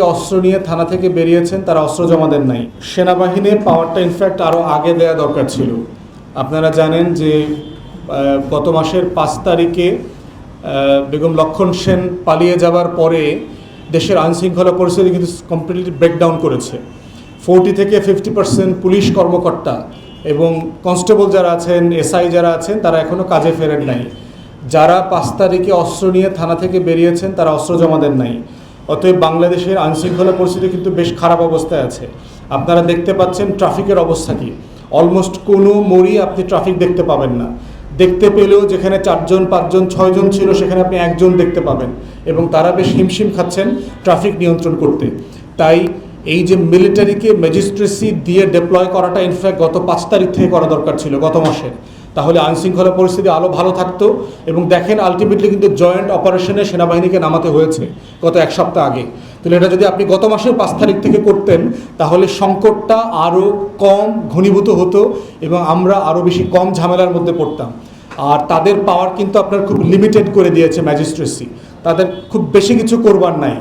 অস্ত্র নিয়ে থানা থেকে বেরিয়েছেন, তারা অস্ত্র জমা দেন নাই। সেনাবাহিনীর পাওয়ারটা ইনফ্যাক্ট আরও আগে দেওয়া দরকার ছিল। আপনারা জানেন যে গত মাসের পাঁচ তারিখে বেগম লক্ষণ সেন পালিয়ে যাবার পরে দেশের আইনশৃঙ্খলা পরিস্থিতি কিন্তু কমপ্লিটলি ব্রেকডাউন করেছে। ফোরটি থেকে ফিফটি পার্সেন্ট পুলিশ কর্মকর্তা এবং কনস্টেবল যারা আছেন এসআই যারা আছেন, তারা এখনও কাজে ফেরেন নাই। যারা পাঁচ তারিখে অস্ত্র নিয়ে থানা থেকে বেরিয়েছেন, তারা অস্ত্র জমা দেন নাই। অতএব বাংলাদেশের আইনশৃঙ্খলা পরিস্থিতি কিন্তু বেশ খারাপ অবস্থায় আছে। আপনারা দেখতে পাচ্ছেন ট্রাফিকের অবস্থা কি। অলমোস্ট কোনো মোড়ই আপনি ট্রাফিক দেখতে পাবেন না। দেখতে পেলেও যেখানে চারজন, পাঁচজন, ছয়জন ছিল, সেখানে আপনি একজন দেখতে পাবেন এবং তারা বেশ হিমশিম খাচ্ছেন ট্রাফিক নিয়ন্ত্রণ করতে। তাই এই যে মিলিটারিকে ম্যাজিস্ট্রেসি দিয়ে ডেপ্লয় করাটা ইনফ্যাক্ট গত পাঁচ তারিখ থেকে করা দরকার ছিল, গত মাসে। তাহলে আইনশৃঙ্খলা পরিস্থিতি আরও ভালো থাকতো এবং দেখেন আলটিমেটলি কিন্তু জয়েন্ট অপারেশনে সেনাবাহিনীকে নামাতে হয়েছে গত এক সপ্তাহ আগে। তাহলে এটা যদি আপনি গত মাসের পাঁচ তারিখ থেকে করতেন, তাহলে সংকটটা আরও কম ঘনীভূত হতো এবং আমরা আরও বেশি কম ঝামেলার মধ্যে পড়তাম। আর তাদের পাওয়ার কিন্তু আপনার খুব লিমিটেড করে দিয়েছে ম্যাজিস্ট্রেসি তাদের খুব বেশি কিছু করবার নাই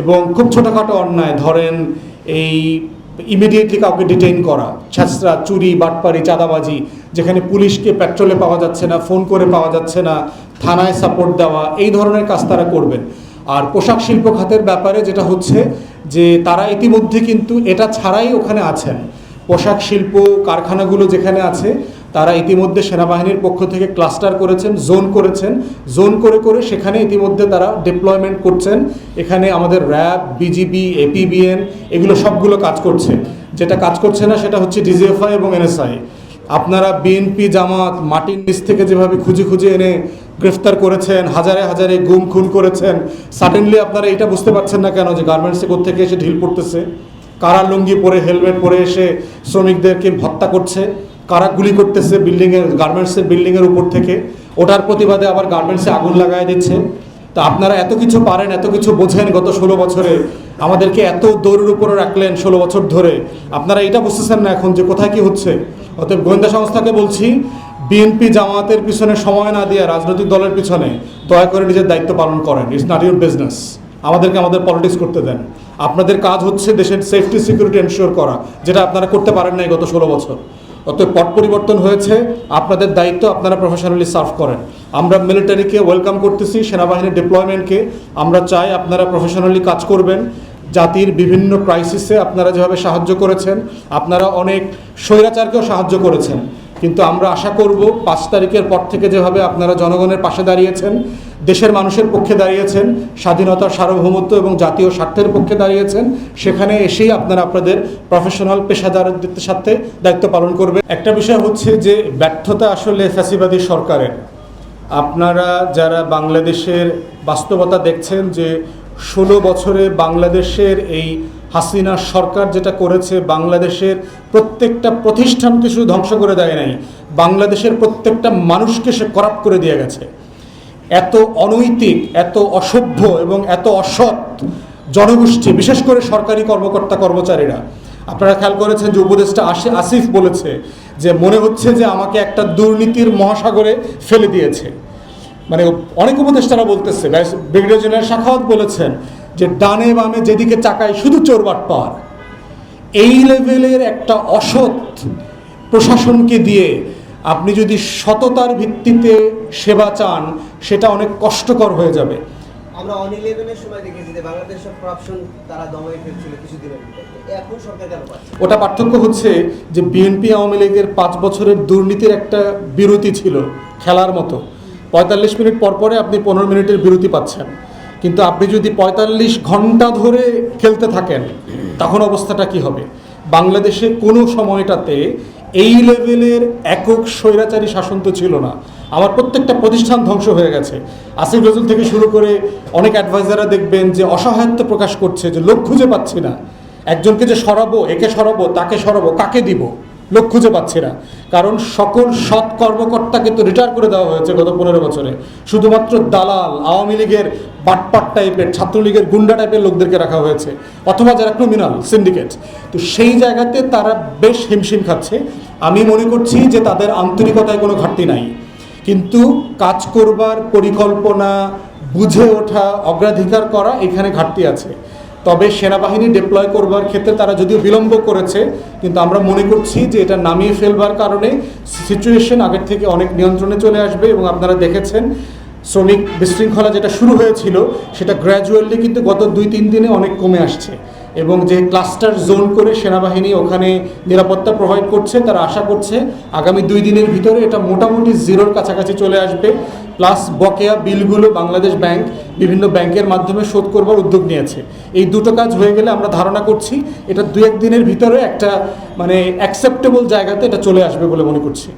এবং খুব ছোটোখাটো অন্যায়। ধরেন এই ইমিডিয়েটলি কাউকে ডিটেইন করা। ছ্যাঁচড়া চুরি, বাটপারি, চাঁদাবাজি, যেখানে পুলিশকে পেট্রোলে পাওয়া যাচ্ছে না ফোন করে পাওয়া যাচ্ছে না, থানায় সাপোর্ট দেওয়া, এই ধরনের কাজ তারা করবেন। আর পোশাক শিল্প খাতের ব্যাপারে যেটা হচ্ছে যে তারা ইতিমধ্যে কিন্তু এটা ছাড়াই ওখানে আছেন। পোশাক শিল্প, কারখানাগুলো যেখানে আছে তারা ইতিমধ্যে সেনাবাহিনীর পক্ষ থেকে ক্লাস্টার করেছেন, জোন করেছেন। জোন করে করে সেখানে ইতিমধ্যে তারা ডিপ্লয়মেন্ট করছেন। এখানে আমাদের র্যাব বিজিবি এপিবিএন এগুলো সবগুলো কাজ করছে। যেটা কাজ করছে না সেটা হচ্ছে ডিজিএফআই এবং এনএসআই আপনারা বিএনপি জামাত, মাটির নিচ থেকে যেভাবে খুঁজে খুঁজে এনে গ্রেফতার করেছেন, হাজারে হাজারে গুম খুন করেছেন সাডেনলি আপনারা এটা বুঝতে পারছেন না কেন যে গার্মেন্টসে থেকে এসে ঢিল পড়তেছে? কারা লুঙ্গি পরে হেলমেট পরে এসে শ্রমিকদেরকে হত্যা করছে? কারা গুলি করতেছে বিল্ডিংয়ের গার্মেন্টসের বিল্ডিংয়ের উপর থেকে, ওটার প্রতিবাদে আবার গার্মেন্টসে আগুন লাগাই দিচ্ছে। তো আপনারা এত কিছু পারেন, এত কিছু বোঝেন গত ষোলো বছরে, আমাদেরকে এত দৌড়ের উপরে রাখলেন ষোলো বছর ধরে। আপনারা এটা বুঝতেছেন না এখন যে কোথায় কি হচ্ছে? অতএব গোয়েন্দা সংস্থাকে বলছি বিএনপি জামাতের পিছনে সময় না দিয়ে রাজনৈতিক দলের পিছনে দয়া করে নিজের দায়িত্ব পালন করেন। ইটস নট ইউর বিজনেস আমাদেরকে আমাদের পলিটিক্স করতে দেন। আপনাদের কাজ হচ্ছে দেশের সেফটি সিকিউরিটি এনশিওর করা, যেটা আপনারা করতে পারেন নাই গত ষোলো বছর। অতএব পট পরিবর্তন হয়েছে। আপনাদের দায়িত্ব আপনারা প্রফেশনালি সার্ভ করেন। আমরা মিলিটারিকে ওয়েলকাম করতেছি, সেনাবাহিনীর ডিপ্লয়মেন্টকে আমরা চাই আপনারা প্রফেশনালি কাজ করবেন। জাতির বিভিন্ন ক্রাইসিসে আপনারা যেভাবে সাহায্য করেছেন, আপনারা অনেক স্বৈরাচারকেও সাহায্য করেছেন। কিন্তু আমরা আশা করব, পাঁচ তারিখের পর থেকে যেভাবে আপনারা জনগণের পাশে দাঁড়িয়েছেন দেশের মানুষের পক্ষে দাঁড়িয়েছেন, স্বাধীনতার সার্বভৌমত্ব এবং জাতীয় স্বার্থের পক্ষে দাঁড়িয়েছেন, সেখানে এসেই আপনারা আপনাদের প্রফেশনাল পেশাদারদের সাথে দায়িত্ব পালন করবেন। একটা বিষয় হচ্ছে যে ব্যর্থতা আসলে ফ্যাসিবাদী সরকারের। আপনারা যারা বাংলাদেশের বাস্তবতা দেখছেন যে ষোলো বছরে বাংলাদেশের এই হাসিনা সরকার যেটা করেছে, বাংলাদেশের প্রত্যেকটা প্রতিষ্ঠানকে শুধু ধ্বংস করে দেয় নাই, বাংলাদেশের প্রত্যেকটা মানুষকে সে করাপ করে দিয়ে গেছে। এত অনৈতিক, এত অসভ্য এবং এত অসৎ জনগোষ্ঠী, বিশেষ করে সরকারি কর্মকর্তা কর্মচারীরা। আপনারা খেয়াল করেছেন যে উপদেষ্টা আসে আসিফ বলেছে যে মনে হচ্ছে যে আমাকে একটা দুর্নীতির মহাসাগরে ফেলে দিয়েছে। মানে অনেক উপদেষ্টারা বলতেছে ব্রিগেডিয়ার জেনারেল শাখাওয়াত বলেছেন যে ডানে বামে যেদিকে চাকায় শুধু চোরবাট পাওয়ার, এই লেভেলের একটা অসৎ প্রশাসনকে দিয়ে আপনি যদি সততার ভিত্তিতে সেবা চান সেটা অনেক কষ্টকর হয়ে যাবে। আমরা অন ইলেভেনের সময় দেখেছি যে বাংলাদেশের করাপশন তারা ফেলছিল কিছুদিনের এখন সরকার কেন ওটা পার্থক্য হচ্ছে যে বিএনপি আওয়ামী লীগের পাঁচ বছরের দুর্নীতির একটা বিরতি ছিল খেলার মতো। পঁয়তাল্লিশ মিনিট পর পরে আপনি পনেরো মিনিটের বিরতি পাচ্ছেন। কিন্তু আপনি যদি পঁয়তাল্লিশ ঘণ্টা ধরে খেলতে থাকেন তখন অবস্থাটা কি হবে? বাংলাদেশে কোনো সময়টাতে এই লেভেলের একক স্বৈরাচারী শাসন তো ছিল না। আমার প্রত্যেকটা প্রতিষ্ঠান ধ্বংস হয়ে গেছে। আসিফ নজরুল থেকে শুরু করে অনেক অ্যাডভাইজাররা দেখবেন যে অসহায়ত্ব প্রকাশ করছে, যে লোক খুঁজে পাচ্ছি না। একজনকে যে সরাবো, একে সরাবো, তাকে সরাবো, কাকে দিব? লোক খুঁজে পাচ্ছি না। কারণ সকল সৎ কর্মকর্তাকে তো রিটায়ার করে দেওয়া হয়েছে গত পনেরো বছরে। শুধুমাত্র দালাল, আওয়ামী লীগের বাটপাট টাইপের ছাত্রলীগের গুন্ডা টাইপের লোকদেরকে রাখা হয়েছে, অথবা যারা ক্রিমিনাল সিন্ডিকেট তো সেই জায়গাতে তারা বেশ হিমশিম খাচ্ছে। আমি মনে করছি যে তাদের আন্তরিকতায় কোনো ঘাটতি নাই। কিন্তু কাজ করবার পরিকল্পনা, বুঝে ওঠা, অগ্রাধিকার করা এখানে ঘাটতি আছে। তবে সেনাবাহিনী ডিপ্লয় করবার ক্ষেত্রে তারা যদিও বিলম্ব করেছে, কিন্তু আমরা মনে করছি যে এটা নামিয়ে ফেলবার কারণে সিচুয়েশন আগের থেকে অনেক নিয়ন্ত্রণে চলে আসবে এবং আপনারা দেখেছেন শ্রমিক বিশৃঙ্খলা যেটা শুরু হয়েছিল, সেটা গ্র্যাজুয়ালি কিন্তু গত দুই, তিন দিনে অনেক কমে আসছে। এবং যে ক্লাস্টার জোন করে সেনাবাহিনী ওখানে নিরাপত্তা প্রোভাইড করছে, তারা আশা করছে আগামী দুই দিনের ভিতরে এটা মোটামুটি জিরোর কাছাকাছি চলে আসবে। প্লাস বকেয়া বিলগুলো বাংলাদেশ ব্যাংক বিভিন্ন ব্যাংকের মাধ্যমে শোধ করবার উদ্যোগ নিয়েছে। এই দুটো কাজ হয়ে গেলে আমরা ধারণা করছি এটা দু এক দিনের ভিতরে একটা মানে অ্যাকসেপ্টেবল জায়গাতে এটা চলে আসবে বলে মনে করছি।